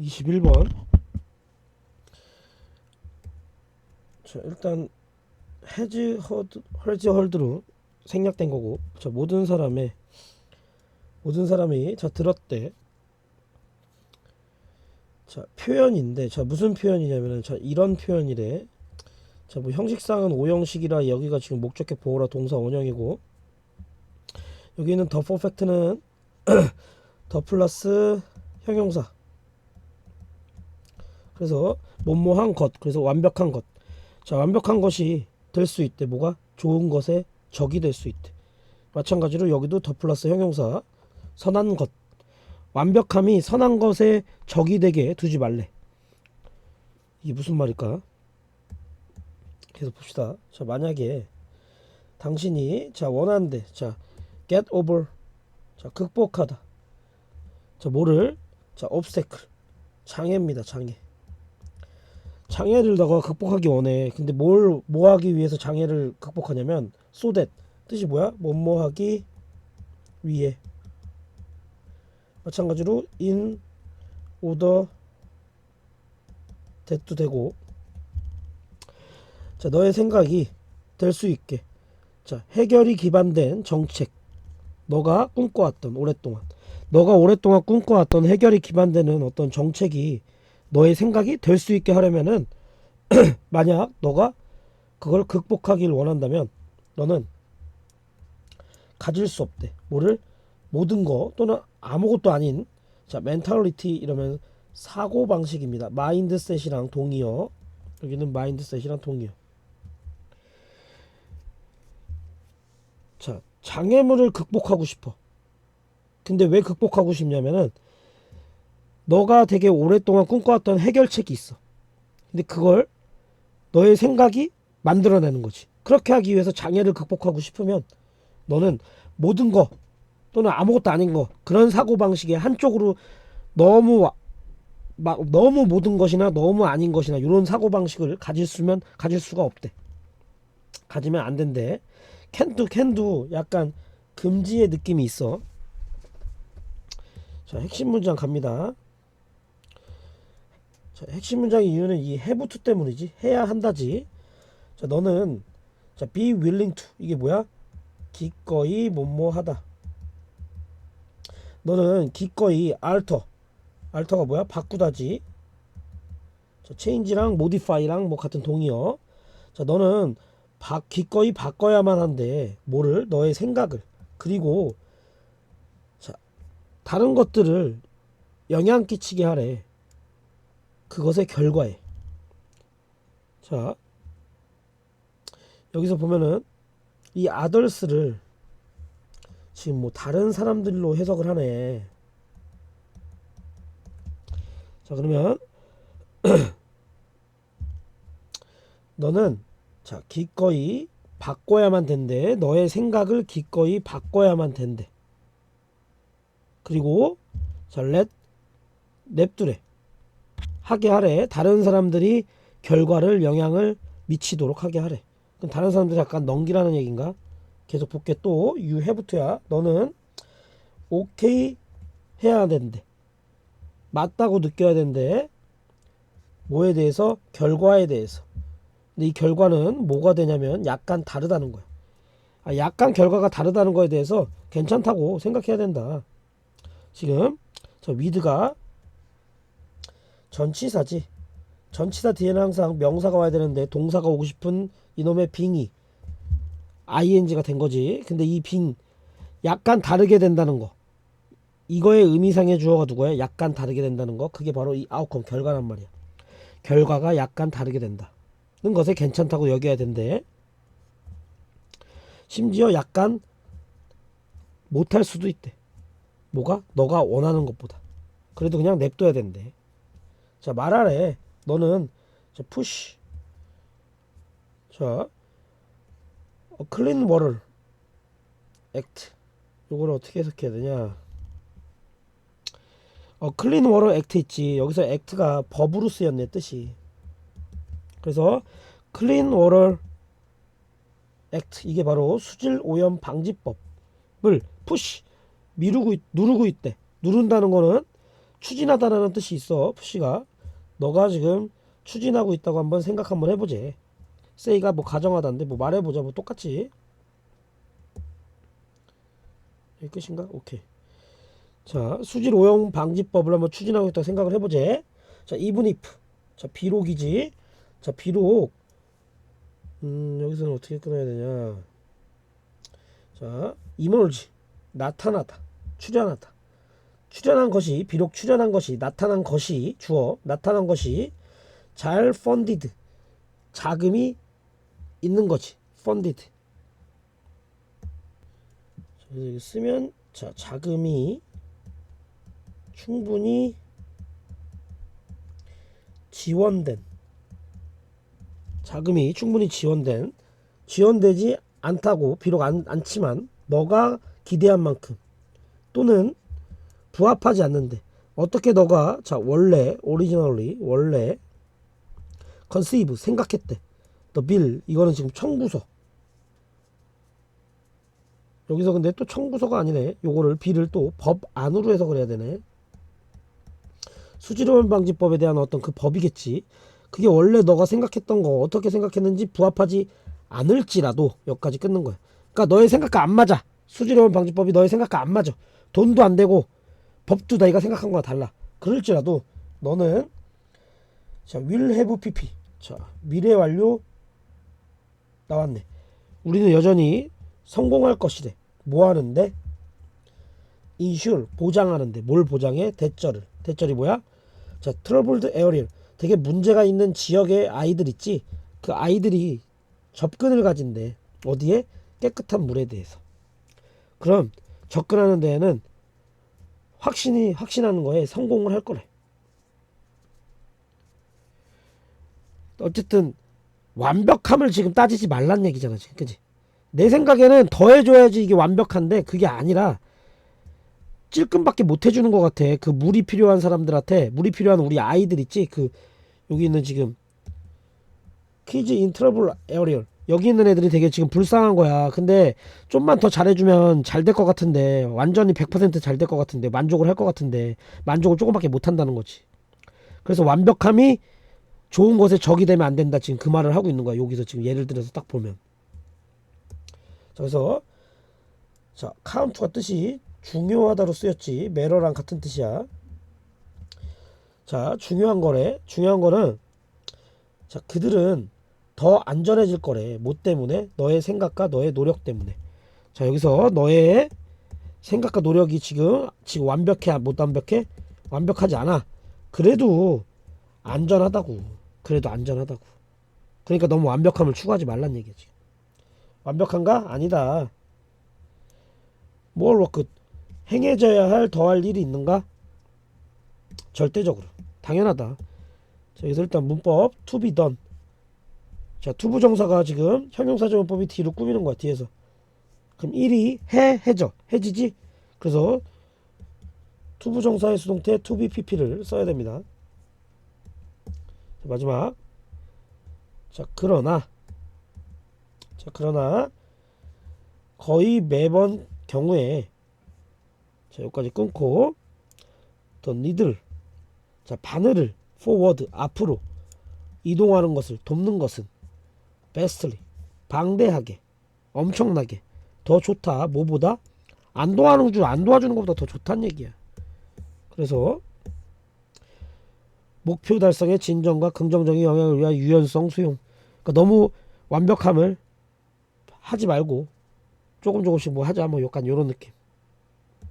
21번. 자, 일단 해지 허드 헐지 헐드로 생략된 거고. 자, 모든 사람의 모든 사람이 자 들었대. 자, 표현인데 자, 무슨 표현이냐면은 자, 이런 표현이래. 자, 뭐 형식상은 오형식이라 여기가 지금 목적격 보호라 동사 원형이고 여기는 더 퍼펙트는 더 플러스 형용사. 그래서 뭐뭐한 것. 그래서 완벽한 것. 자, 완벽한 것이 될 수 있대. 뭐가? 좋은 것의 적이 될 수 있대. 마찬가지로 여기도 더 플러스 형용사. 선한 것. 완벽함이 선한 것의 적이 되게 두지 말래. 이게 무슨 말일까? 계속 봅시다. 자, 만약에 당신이 자, 원하는데 자, get over 자, 극복하다. 자, 뭐를 자, obstacle 장애입니다. 장애. 장애를 너가 극복하기 원해. 근데 뭘 뭐 하기 위해서 장애를 극복하냐면 so 뜻이 뭐야? 뭐뭐 하기 위해. 마찬가지로 in order that도 되고 자 너의 생각이 될 수 있게 자 해결이 기반된 정책 너가 꿈꿔왔던 오랫동안 너가 오랫동안 꿈꿔왔던 해결이 기반되는 어떤 정책이 너의 생각이 될 수 있게 하려면은 만약 너가 그걸 극복하길 원한다면 너는 가질 수 없대. 뭐를 모든 거 또는 아무것도 아닌 자 멘탈리티 이러면 사고 방식입니다. 마인드셋이랑 동의어 여기는 마인드셋이랑 동의어. 자 장애물을 극복하고 싶어. 근데 왜 극복하고 싶냐면은 너가 되게 오랫동안 꿈꿔왔던 해결책이 있어. 근데 그걸 너의 생각이 만들어내는 거지. 그렇게 하기 위해서 장애를 극복하고 싶으면 너는 모든 거 또는 아무것도 아닌 거 그런 사고 방식의 한쪽으로 너무 와- 막 너무 모든 것이나 너무 아닌 것이나 이런 사고 방식을 가질 수면 가질 수가 없대. 가지면 안 된대. 캔도 캔도 약간 금지의 느낌이 있어. 자 핵심 문장 갑니다. 자, 핵심 문장의 이유는 이 have to 때문이지. 해야 한다지. 자, 너는 자, be willing to 이게 뭐야? 기꺼이 뭐뭐하다. 너는 기꺼이 alter. alter가 뭐야? 바꾸다지. 자, change랑 modify랑 뭐 같은 동의어. 자, 너는 바, 기꺼이 바꿔야만 한데 뭐를? 너의 생각을. 그리고 자, 다른 것들을 영향 끼치게 하래. 그것의 결과에. 자, 여기서 보면은 이 아덜스를 지금 뭐 다른 사람들로 해석을 하네. 자, 그러면 너는 자, 기꺼이 바꿔야만 된대. 너의 생각을 기꺼이 바꿔야만 된대. 그리고 자, 렛 냅두래. 하게 하래. 다른 사람들이 결과를 영향을 미치도록 하게 하래. 그럼 다른 사람들 약간 넘기라는 얘기인가? 계속 볼게 또 to야. 너는 오케이 해야 된대. 맞다고 느껴야 된대. 뭐에 대해서? 결과에 대해서. 근데 이 결과는 뭐가 되냐면 약간 다르다는 거야. 아, 약간 결과가 다르다는 거에 대해서 괜찮다고 생각해야 된다. 지금 저 위드가 전치사지. 전치사 뒤에는 항상 명사가 와야 되는데 동사가 오고 싶은 이놈의 빙이 ing가 된 거지. 근데 이 빙 약간 다르게 된다는 거. 이거의 의미상의 주어가 누구야? 약간 다르게 된다는 거. 그게 바로 이 아웃컴 결과란 말이야. 결과가 약간 다르게 된다. 는 것에 괜찮다고 여겨야 된대. 심지어 약간 못할 수도 있대. 뭐가? 너가 원하는 것보다. 그래도 그냥 냅둬야 된대. 자, 말하래. 너는 자, 푸시. 자, 어, 클린 워를 액트. 요거를 어떻게 해석해야 되냐? 어, 클린 워러 액트 있지. 여기서 액트가 법으로 쓰였네, 뜻이. 그래서 클린 워러 액트 이게 바로 수질 오염 방지법을 푸시 미루고 있- 누르고 있대. 누른다는 거는 추진하다라는 뜻이 있어 푸시가 너가 지금 추진하고 있다고 한번 생각 한번 해보지. 세이가 뭐 가정하다인데 뭐 말해보자. 뭐 똑같지 여기 끝인가? 오케이. 자 수질 오염 방지법을 한번 추진하고 있다고 생각을 해보지. 자 if. 자 비록이지. 자 비록. 음 여기서는 어떻게 끊어야 되냐. 자 emerge 나타나다. 출현하다 출현한 것이 비록 출현한 것이 나타난 것이 주어 나타난 것이 잘 funded 자금이 있는 거지. 자, 그래서 쓰면 자 자금이 충분히 지원된 자금이 충분히 지원된 지원되지 않다고 비록 안, 않지만 너가 기대한 만큼 또는 부합하지 않는데. 어떻게 너가 자 원래 오리지널리 원래 컨세이브 생각했대. 더빌 이거는 지금 청구서. 여기서 근데 또 청구서가 아니네. 요거를 빌을 또법 안으로 해석을 해야 되네. 수질오염 방지법에 대한 어떤 그 법이겠지. 그게 원래 너가 생각했던 거 어떻게 생각했는지 부합하지 않을지라도 여기까지 끊는 거야. 그러니까 너의 생각과 안 맞아. 수질오염 방지법이 너의 생각과 안 맞아. 돈도 안 되고 너희가 생각한 거랑 달라. 그럴지라도 너는 자 will pp. 자 미래 완료 나왔네. 우리는 여전히 성공할 것이래. 뭐 하는데? 인슐 보장하는데. 뭘 보장해? 대절을. 대절이 뭐야? 자 트러블드 에어리얼 되게 문제가 있는 지역의 아이들 있지? 그 아이들이 접근을 가진대 어디에? 깨끗한 물에 대해서. 그럼 접근하는 데에는 확신이 확신하는 거에 성공을 할 거래. 어쨌든 완벽함을 지금 따지지 말란 얘기잖아 지금. 그지? 내 생각에는 더 해줘야지 이게 완벽한데 그게 아니라 찔끔밖에 못 해주는 것 같아. 그 물이 필요한 사람들한테 물이 필요한 우리 아이들 있지? 그 여기 있는 지금 키즈 인 트러블 에어리얼 여기 있는 애들이 되게 지금 불쌍한 거야. 근데 좀만 더 잘해주면 잘 될 것 같은데 완전히 100%잘 될 것 같은데 만족을 할 것 같은데 만족을 조금밖에 못 한다는 거지. 그래서 완벽함이 좋은 것에 적이 되면 안 된다 지금 그 말을 하고 있는 거야. 여기서 지금 예를 들어서 딱 보면. 자, 그래서 자 카운트가 뜻이 중요하다로 쓰였지. 매러랑 같은 뜻이야. 자 중요한 거래. 중요한 거는 자 그들은 더 안전해질 거래. 뭐 때문에? 너의 생각과 너의 노력 때문에. 자 여기서 너의 생각과 노력이 지금 지금 완벽해 못 완벽해? 완벽하지 않아. 그래도 안전하다고. 그래도 안전하다고. 그러니까 너무 완벽함을 추구하지 말란 얘기야 지금. 완벽한가? 아니다. 뭘 워크 행해져야 할 더할 일이 있는가? 절대적으로. 당연하다. 자 여기서 일단 문법 to be done 자 투부 정사가 지금 형용사정법이 뒤로 꾸미는 거야 뒤에서. 그럼 1이 해 해져 해지지? 그래서 투부 정사의 수동태 pp를 써야 됩니다. 자, 마지막. 자 그러나 자 그러나 거의 매번 경우에 자 여기까지 끊고 더 니들 자 바늘을 forward 앞으로 이동하는 것을 돕는 것은 bestly 방대하게 엄청나게 더 좋다 뭐보다? 안 도와주는 줄 안 도와주는 것보다 더 좋다는 얘기야. 그래서 목표 달성의 진정과 긍정적인 영향을 위한 유연성 수용. 그러니까 너무 완벽함을 하지 말고 조금 조금씩 뭐 하자 뭐 약간 요런 느낌